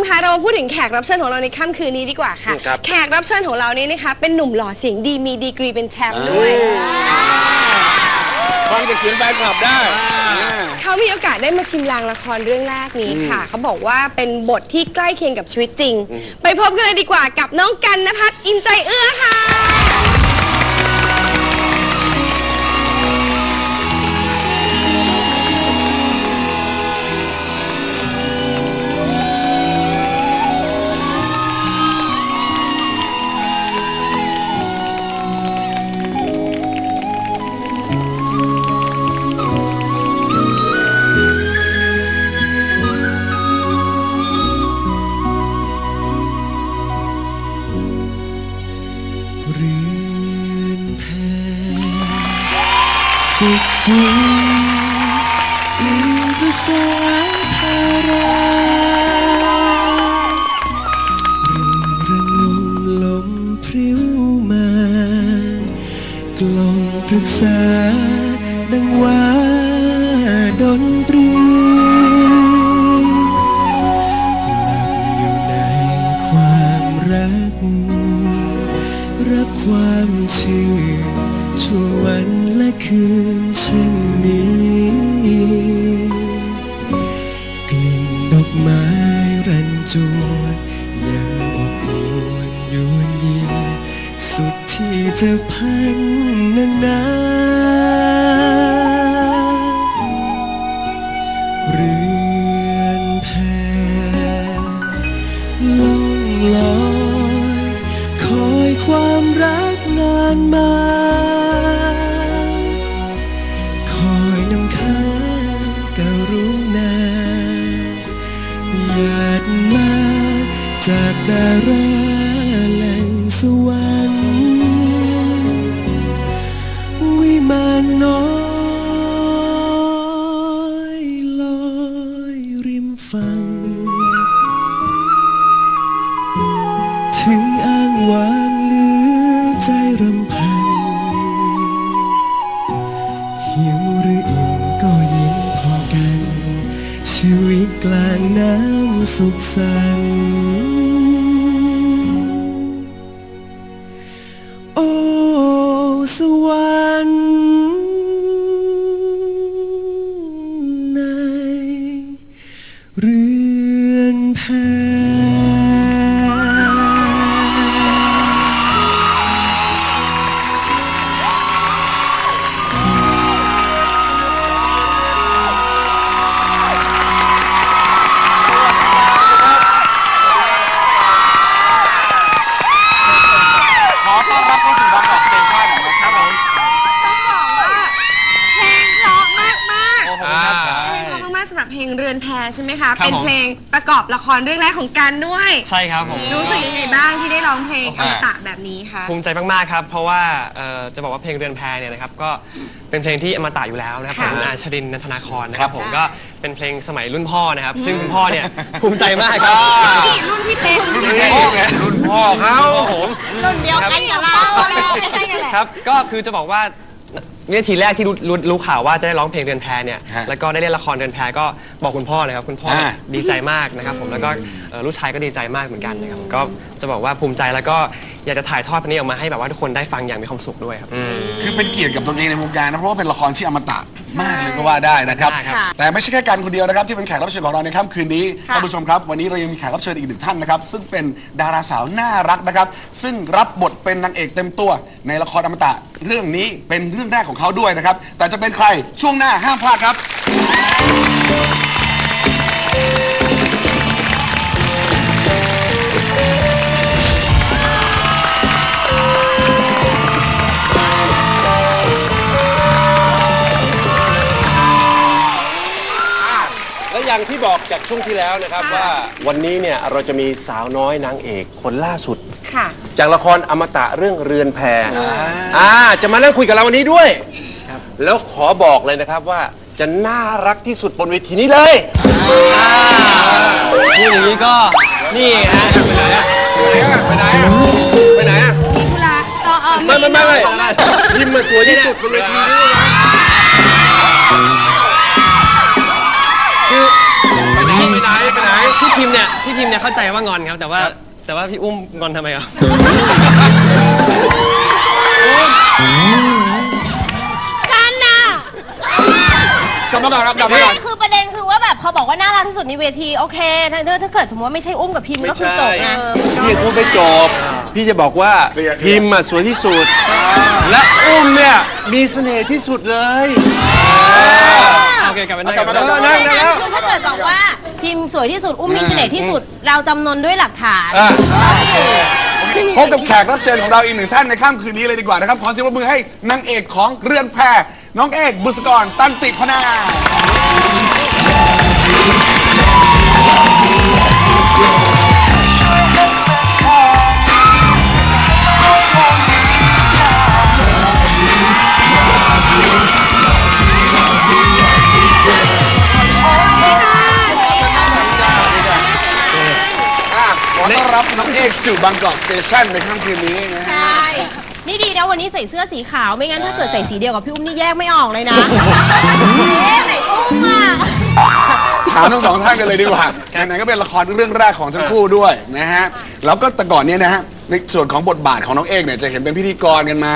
มคะเรามาพูดถึงแขกรับเชิญของเราในค่ำคืนนี้ดีกว่าค่ะ ครับ แขกรับเชิญของเรานี้นะคะเป็นหนุ่มหล่อเสียงดีมีดีกรีเป็นแชมป์ด้วยฟังจากเสียงแฟนคลับได้อ่า เขามีโอกาสได้มาชิมลางละครเรื่องแรกนี้ค่ะ เขาบอกว่าเป็นบทที่ใกล้เคียงกับชีวิตจริง ไปพบกันเลยดีกว่ากับน้องกันนภัทรอินใจเอื้อค่ะ ไม้รันจวนยังอบอวนยวนเยียสุดที่จะพันนานาเรือนแพล่องลอยคอยความรักนานมาคอยนำค้างการุ หยาดมาจากดาราแหล่งสวรรค์วิมานน้อย กลางน้ำสุขสันต์ ใช่ไหมคะ ครับเป็นผมเพลงประกอบละครเรื่องแรกของกันด้วย ใช่ครับผม รู้สึกยังไงบ้างที่ได้ร้องเพลงออ่ามตะแบบนี้คะ ภูมิใจมากๆครับ เพราะว่าเอ่อจะบอกว่าเพลงเรือนแพเนี่ยนะครับก็เป็นเพลงที่อมตะอยู่แล้วนะครับค่ะของอาชรินทร์นันทนาครนะคครัรับบผมใช่ก็เป็นเพลงสมัยรุ่นพ่อนะครับ ซึ่งคุณพ่อเนี่ยภูมิใจมากครับนี่รุ่นพี่เต้รุ่นพ่อไงรุ่นพ่อเขาครับผม รุ่นเดียวกันกับเราใช่กันแหละครับก็คือจะบอกว่า วินาทีแรกที่รู้รู้รู้ข่าวว่าจะได้ร้องเพลงเรือนแพเนี่ยฮะแล้วก็ได้เล่นละครเรือนแพก็บอกคุณพ่อเลยครับคุณพ่ออาดีใจมากนะครับผมแล้วก็เอ่อลูกชายก็ดีใจมากเหมือนกันนะครับก็จะบอกว่าภูมิใจแล้วก็อยากจะถ่ายทอดเพลงนี้ออกมาให้แบบว่าทุกคนได้ฟังอย่างมีความสุขด้วยครับ คือเป็นเกียรติกับตนเองในวงการนะเพราะว่าเป็นละครที่อมตะ มากเลยก็ว่าได้นะครับใช่ครับแต่ไม่ใช่แค่กันคนเดียวนะครับ ที่เป็นแขกรับเชิญของเราในค่ำคืนนี้ค่ะ ท่านผู้ชมครับวันนี้เรายังมีแขกรับเชิญอีกหนึ่งท่านนะครับซึ่งเป็นดาราสาวน่ารักนะครับ ซึ่งรับบทเป็นนางเอกเต็มตัวในละครอมตะเรื่องนี้เป็นเรื่องแรกของเขาด้วยนะครับ แต่จะเป็นใครช่วงหน้าห้ามพลาดครับ อย่างที่บอกจากช่วงที่แล้วนะครับว่าวันนี้เนี่ยเราจะมีสาวน้อยนางเอกคนล่าสุด ค่ะ จากละครอมตะเรื่องเรือนแพอ่าจะมานั่งคุยกับเราวันนี้ด้วย แล้วขอบอกเลยนะครับว่าจะน่ารักที่สุดบนเวทีนี้เลยพูดอย่างนี้ก็นี่ฮะไปไหนอะไปไหนอะมีธุระต่อเออไม่ไม่ไม่ไม่ของเราพิมพ์มาสวยที่สุดบนเวทีนี้ ไปไหนไปไหนไปไหนคุณพี่พิมพ์เนี่ยพี่พิมพ์เนี่ยเข้าใจว่างอนครับ แต่ว่าแต่ว่าพี่อุ้มงอนทำไมครับ กลับมาก่อนครับกลับมาใช่ก่อน คือประเด็นคือว่าแบบพอบอกว่าน่ารักที่สุดในเวทีโอเคถ้าถ้าถ้าเกิดสมมติว่าไม่ใช่อุ้มกับพิมพ์ก็คือจบไงพี่ยังพูดไม่จบ พี่จะบอกว่าเคลียร์ พิมพ์อะสวยที่สุด และอุ้มเนี่ยมีเสน่ห์ที่สุดเลยโอเคกลับมาได้กลับมาได้ได้ได้ไม่งั้นคือถ้าเกิดบอกว่าพิมพ์สวยที่สุดอุ้มมีเสน่ห์ที่สุด เราจำนนด้วยหลักฐาน อะ พบกับแขกรับเชิญของเราอีกหนึ่งท่านในค่ำคืนนี้เลยดีกว่านะครับ ขอเสียงปรบมือให้นางเอกของเรือนแพ น้องเอกบุษกรตันติพนา อะขอต้อนรับน้องเอกสู่บางกอกสเตชันในค่ำคืนนี้นะฮะใช่นี่ดีนะ วันนี้ใส่เสื้อสีขาวไม่งั้นถ้าเกิดใส่สีเดียวกับพี่อุ้มนี่แยกไม่ออกเลยนะเอ๊ะไหนอุ้มอะถามทั้งสองท่านกันเลยดีกว่าไหนๆก็เป็นละครเรื่องแรกของทั้งคู่ด้วยนะฮะ แล้วก็แต่ก่อนเนี้นะฮะ ในส่วนของบทบาทของน้องเอกเนี่ยจะเห็นเป็นพิธีกรกันมา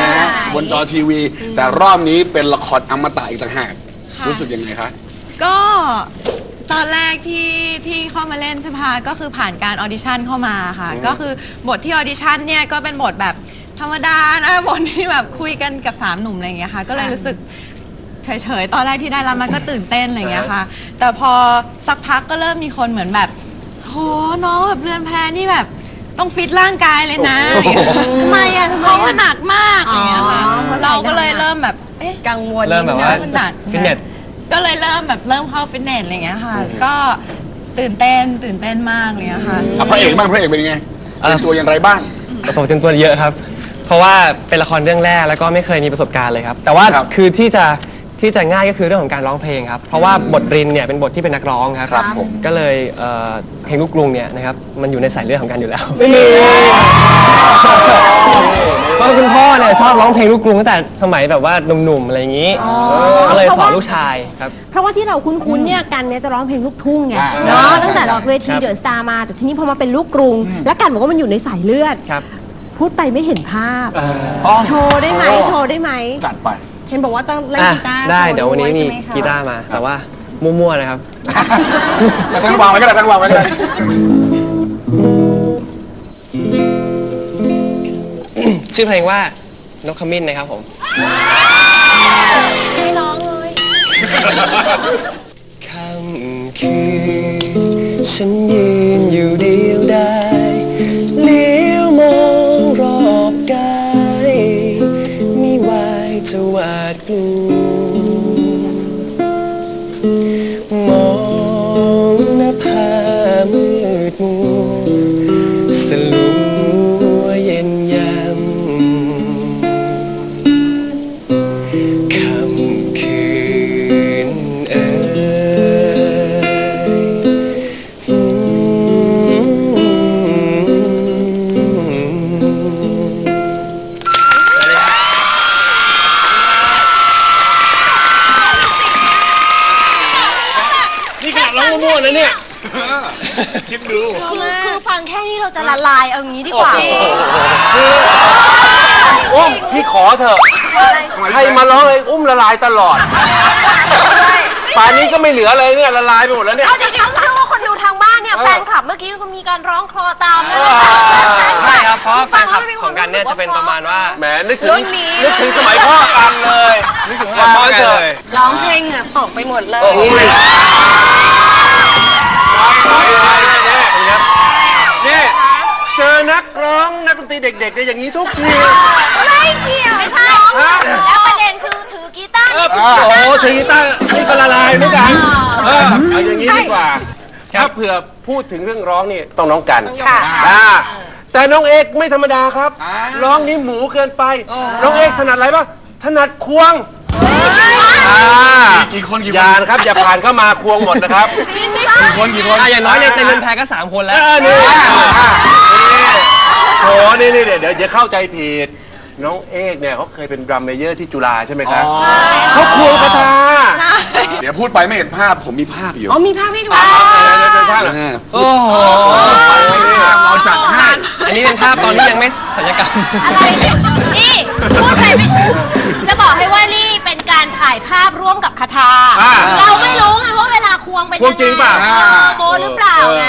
นะฮะบนจอทีวี แต่รอบนี้เป็นละครอมตะอีกต่างหาก รู้สึกยังไงคะ ก็ตอนแรกที่ที่เข้ามาเล่นใช่ไหมคะก็คือผ่านการออดิชั่นเข้ามาค่ะ ก็คือบทที่ออดิชั่นเนี่ยก็เป็นบทแบบ ธรรมดานะบทที่แบบคุยกันกับสามหนุ่มอะไรอย่างเงี้ยค่ะก็เลยรู้สึกเฉยๆ ตอนแรกที่ได้รับมันก็ตื่นเต้นอะไรอย่างเงี้ยค่ะ แต่พอสักพักก็เริ่มมีคนเหมือนแบบโหน้องแบบเรือนแพนี่แบบต้องฟิตร่างกายเลยนะทำไมอะทำไมเพราะว่าหนักมากอย่างเงี้ยค่ะอ๋อเราก็เลยเริ่มแบบเอ๊ะกังวลเริ่มแบบว่ามันหนักฟิตเนสก็เลยเริ่มแบบเริ่มเข้าฟิตเนสอะไรอย่างเงี้ยค่ะ ก็ตื่นเต้นตื่นเต้นมากเลยอะค่ะ อะพระเอกบ้างพระเอกเป็นยังไงอะเป็นตัวอย่างไรบ้างประสบเต็มตัวเยอะครับ เพราะว่าเป็นละครเรื่องแรกแล้วก็ไม่เคยมีประสบการณ์เลยครับ แต่ว่าครับคือที่จะที่จะง่ายก็คือเรื่องของการร้องเพลงครับเพราะว่าบทรินเนี่ยเป็นบทที่เป็นนักร้องครับครับผม ก็เลยเอ่อเพลงลูกกรุงเนี่ยนะครับมันอยู่ในสายเลือดของกันอยู่แล้วเพราะคุณพ่อเนี่ยชอบร้องเพลงลูกกรุงตั้งแต่สมัยแบบว่าหนุ่มๆอะไรอย่างนี้ก็เลยสอนลูกชายครับ เพราะว่าที่เราคุ้นๆเนี่ยกันเนี่ยจะร้องเพลงลูกทุ่งไงอ่าเนาะใช่ตั้งแต่ใช่เราเวทีครับเดอะสตาร์มา แต่ทีนี้พอมาเป็นลูกกรุง และกันบอกว่ามันอยู่ในสายเลือด ครับ พูดไปไม่เห็นภาพอ๋อโชว์ได้ไหมโชว์ได้ไหม จัดไป เห็นบอกว่าต้องเล่นอะกีตาร์ได้โชเดี๋ยววันนี้มีใช่ไหคะกีตาร์มา แต่ว่ามั่วๆนะครับแต่ท่านวางไว้ก็ได้ท่านวางไว้ก็ได้ชื่อเพลงว่านกขมิ้นนะครับผมไม่ร้องเลยค่ำคืนฉันยืนอยู่เดี นาดร้องมั่วๆนะเนี่ย คิดดู คือคือฟังแค่นี้เราจะละลายเอางี้ดีกว่า อุ้มพี่ขอเถอะให้มาร้องเองอุ้มละลายตลอด ป่านนี้ก็ไม่เหลืออะไรเนี่ยละลายไปหมดแล้วเนี่ย เอาจริงๆเชื่อว่าคนดูทางบ้านเนี่ยแฟนคลับเมื่อกี้ก็มีการร้องคลอตามด้วยใช่ครับเพราะแฟนคลับของกันเนี่ยจะเป็นประมาณว่า แหมนึกถึรุ่งนนี้ นึกถึงสมัยพ่อกันเลยนึกถึงพ่อกันเลย ร้องเพลงเหงื่อตกไปหมดเลยนี่ เด็กๆเนี่ยอย่างนี้ทุกที ไม่เกี่ยวไม่ใช่แล้วประเด็นคือถือกีตาร์เออโอ้โหทีกีตาร์นี่ก็ละลายเหมือนกันเออเอาอย่างนี้ดีกว่า ถ้าเผื่อพูดถึงเรื่องร้องนี่ต้องน้องกันค่ะอ่าแต่น้องเอกไม่ธรรมดาครับอ่าร้องนี้หมูเกินไป น้องเอกถนัดอะไรบ้างถนัดควงอ่ากี่คนกี่คน อย่านะครับ อย่าผ่านเข้ามาควงหมดนะครับ กี่คนกี่คน อะอย่างน้อยในเต็นท์แพ้ก็3คนแล้ว เออนี่ โอ้นี่นี่เดี๋ยวเดี๋ยวจะเข้าใจผิด น้องเอกเนี่ยเขาเคยเป็นดรัมเมเยอร์ที่จุฬาใช่ไหมครับอ๋อเขาควงกระทาเดี๋ยวพูดไปไม่เห็นภาพผมมีภาพอยู่อ๋อมีภาพให้ดูเอาไหนๆๆภาพหน่อยอ่าโอ้โหเราจัดให้อันนี้เป็นภาพตอนที่ยังไม่สัญญกรรมอะไรเนี่ยนี่พูดไปไม่จะบอกให้ว่านี่เป็นการถ่ายภาพร่วมกับคาทาอ่าเราไม่รู้ไงว่าเวลาควงเป็นควงจริงเปล่าเออโมหรือเปล่าไง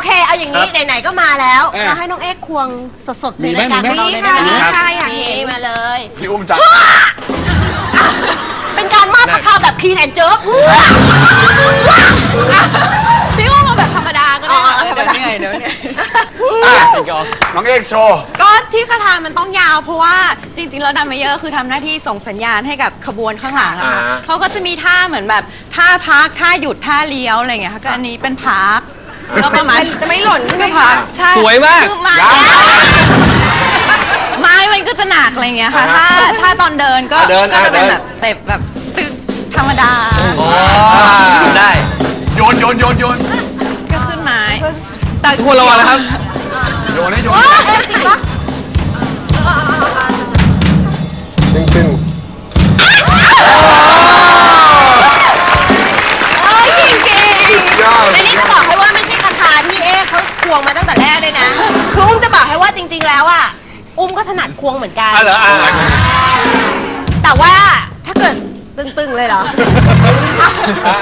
เออโอเค เอาอย่างนี้ ไหน ๆ ก็มาแล้วเออเราให้น้องเอ็กซ์ควงสดๆในมีไหมรายการมีไหมของเราเลยได้ไหมมีคะค่ะอยากนี่เห็นมาเลย พี่อุ้มจัดเป็นการมอบคาทาแบบคีนแอนเจิร์พี่ว่ามาแบบธรรมดาก็ได้เดี๋ยวเหนื่อยเดี๋ยวเหนื่อยอะน้องเอกโชว์ ก็ที่คาถามันต้องยาวเพราะว่าจริงๆแล้วดัมเมเยอร์คือทำหน้าที่ส่งสัญญาณให้กับขบวนข้างหลังอะค่ะอ่าเขาก็จะมีท่าเหมือนแบบท่าพักท่าหยุดท่าเลี้ยวอะไรอย่างเงี้ยค่ะก็อันนี้เป็นพัก ก็ประมาณจะไม่หล่นใช่ไหมก็คะพักใช่สวยมากคือไม้ไม้มันก็จะหนักอะไรอย่างเงี้ยค่ะ ถ้าถ้าตอนเดินก็อะเดินก็จะเป็นอะเดินแบบเต็บแบบตึกธรรมดา ได้ โยนโยนโยนโยนก็ขึ้นไม้แต่ทุกคนระวังนะครับ โยนให้โยน แล้วอะอุ้มก็ถนัดควงเหมือนกันอะเหรออะแต่ว่าถ้าเกิดตึงๆเลยเหรออะ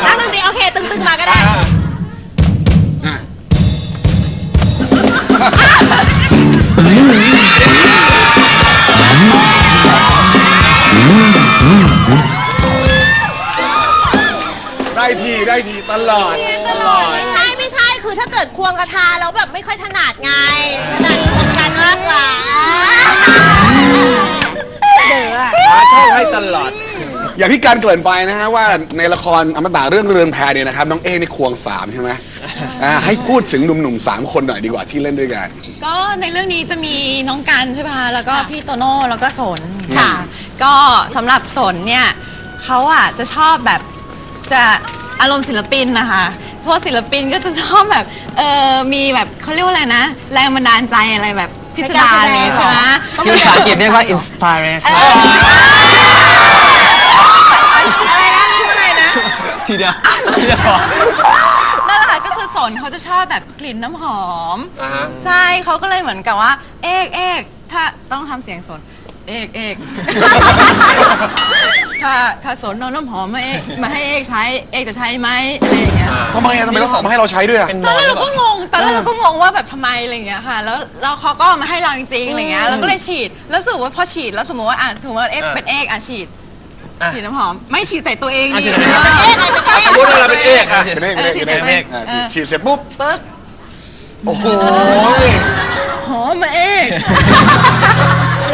นั่งตรงนี้โอเค ตึงๆมาก็ได้ ได้ทีได้ทีตลอดตลอด ไม่ใช่ไม่ใช่คือถ้าเกิดควงคาถาแล้วแบบไม่ค่อยถนัดไงถนัดควงกัน มากกว่าหาช่องให้ตลอด อย่างที่การเกริ่นไปนะฮะว่าในละครอมตะเรื่องเรือนแพเนี่ยนะครับน้องเอนี่ควงสามใช่ไหมอ่าให้พูดถึงหนุ่มๆสามคนหน่อยดีกว่าที่เล่นด้วยกัน ก็ในเรื่องนี้จะมีน้องกันใช่ไหมคะแล้วก็พี่โตโน่แล้วก็สนค่ะ ก็สำหรับสนเนี่ยเขาอะจะชอบแบบจะอารมณ์ศิลปินนะคะเพราะว่าศิลปินก็จะชอบแบบเออมีแบบเขาเรียกว่าอะไรนะ แรงบันดาลใจอะไรแบบ พิสดารอะไรใช่ไหมที่ภาษาอังกฤษเรียกว่า inspiration อะไรนะพูดอะไรนะ ทีเดียวทีเดียว นั่นแหละค่ะก็คือสนเขาจะชอบแบบกลิ่นน้ำหอม อ่าฮะ ใช่เขาก็เลยเหมือนกับว่า เอกเอกถ้าต้องทำเสียงสน เอกเอก ถ้าถ้าสนเอาน้ำหอมมาเอกมาให้เอกใช้เอกจะใช้ไหมอะไรอย่างเงี้ยทำไมอะทำไมต้องส่งมาให้เราใช้ด้วยอะเป็นตนอนอนแรกหรือเราเปก็ล่างงตอนแรกเราก็งงว่าแบบทำไมอะไรอย่างเงี้ยค่ะ แล้วแล้วเขาก็เอามาให้เราจริงๆอะไรเงี้ยเราก็เลยฉีดแล้วรู้สึกว่าพอฉีดแล้วสมมติว่าอะสมมติว่าเอกเป็นเอกอะฉีดฉีดน้ำหอม ไม่ฉีดใส่ตัวเองอะนี่ฉีดน้ำหอมเป็นเอกอะไรเป็นเอกสมมติว่าเราเป็นเอกอะเป็นเอกเอเป็นอเอกฉีเป็ดนใส่เอกตัวเองอ่าฉีดเสร็จปุ๊บ ปึ๊บโอ้โห หอมมาเอก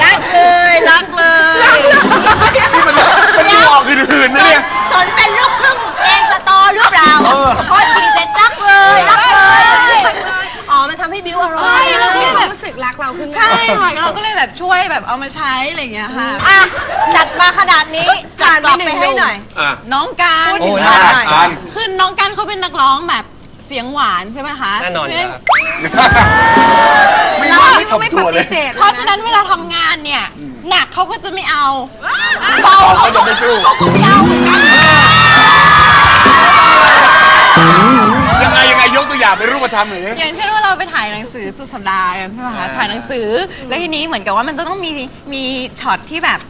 รักเลยรักเลย นี่มันเป็นหลอกอื่นๆนะเนี่ย สนเป็นลูกครึ่งเองสตอหรือเปล่าพอฉีดเสร็จรักเลยรักเลยอ๋อมันทำให้บิวอารมณ์ ใช่เราก็เลยแบบ รู้สึกรักเราขึ้นมาใช่ค่ะเราก็เลยแบบช่วยแบบเอามาใช้อะไรอย่างเงี้ยค่ะอะจัดมาขนาดนี้จัดกลับไปให้หน่อย อะ น้องการโอ้น้น่าองรักการ คือน้องการเขาเป็นนักร้องแบบเสียงหวานใช่ไหมคะแน่นอนอยู่แล้วครับ ไม่แล้วไม่ทำตัวเลยเพราะฉะนั้นเวลาทำงานเนี่ย หนักเขาก็จะไม่เอาเบาก็จะไม่สู้ยาวเหมือนกัน กตัวอย่างเป็นรูปธรรมหน่อยดิอย่างเช่นว่าเราไปถ่ายหนังสือสุดสัปดาห์กันใช่ไหมคะถ่ายหนังสือ แล้วทีนี้เหมือนกับว่ามันจะต้องมีมีช็อตที่แบบ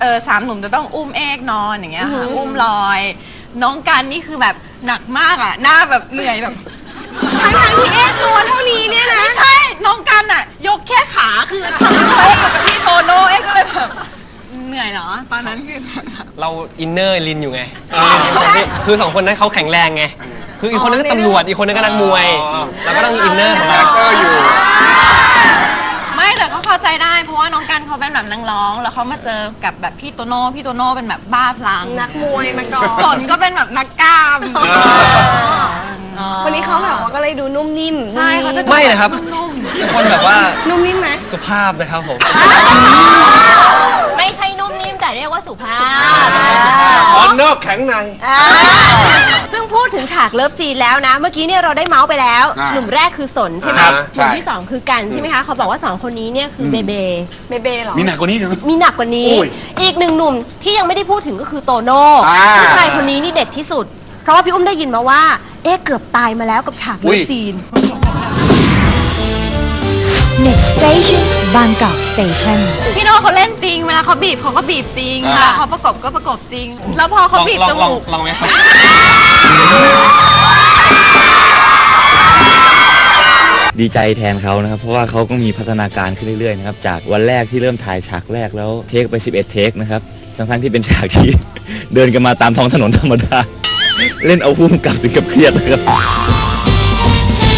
เออสามหนุ่มจะต้องอุ้มเอกนอนอย่างเงี้ยค่ะอุ้มลอย น้องกันนี่คือแบบหนักมากอะ หน้าแบบเหนื่อยแบบทั้งทางๆที่เอ๊ะตัวเท่านี้เนี่ยนะไม่ใช่น้องกันอะยกแค่ขาคือทำให้อยู่กับพี่โตโน่เอ๊ะก็เลยแบบเหนื่อยเหรอตอนนั้นคือ เราอินเนอร์ลินอยู่ไง คือสองคนนั้นเขาแข็งแรงไง คืออีกคนนึงก็ตำรวจอีกคนนึงก็นักมวย แล้วก็ต้องอินเนอร์ของคาเราแรคเตอร์อยู่ ไม่แต่ก็เข้าใจได้เพราะว่าน้องกันเขาเป็นแบบนักร้อง แล้วเขามาเจอกับแบบพี่โตโน่พี่โตโน่เป็นแบบบ้าพลังนักมวยมาก่อนสนก็เป็นแบบนักกล้ามวันนี้เขาแบบว่าก็เลยดูนุ่มนิ่มใช่เขาจะดูไม่นะครับ นุ่มเป็นคนแบบว่านุ่มนิ่มไหมสุภาพนะครับผม ไม่ใช่นุ่มนิ่มแต่เรียกว่าสุภาพออนนอกแข็งในซึ่ง พูดถึงฉากเลิฟซีนแล้วนะ เมื่อกี้เนี่ยเราได้เมาส์ไปแล้ว อ่าหนุ่มแรกคือสนใช่ไหมครับหนุ่มใช่ที่สองคือกันใช่ไหมคะเขาบอกว่าสองคนนี้เนี่ยคือเบเบเบเบ้เหรอ มีหนักกว่านี้ใช่ไหม มีหนักกว่านี้โอ้ยอีกหนึ่งหนุ่มที่ยังไม่ได้พูดถึงก็คือโตโน่อ่าผู้ชายคนนี้นี่เด็ดที่สุด เพราะว่าพี่อุ้มได้ยินมาว่า เอ๊ะเกือบตายมาแล้วกับฉากอุ้เลิย ฟซีน Next Station Bangkok Station พี่โน่เขาเล่นจริง เวลาเขาบีบเขาก็บีบจริงอ่าเวลาเขาประกบก็ประกบจริง แล้วพอเขาบีบจมูกลองไหมครับดีใจแทนเขานะครับ เพราะว่าเขาก็มีพัฒนาการขึ้นเรื่อยๆนะครับ จากวันแรกที่เริ่มถ่ายฉากแรกแล้วเทคไป 11 เทคนะครับ ทั้งๆที่เป็นฉากที่ เดินกันมาตามท้องถนนธรรมดา เล่นเอาพุ่มกับถึงกับเครียดนะครับ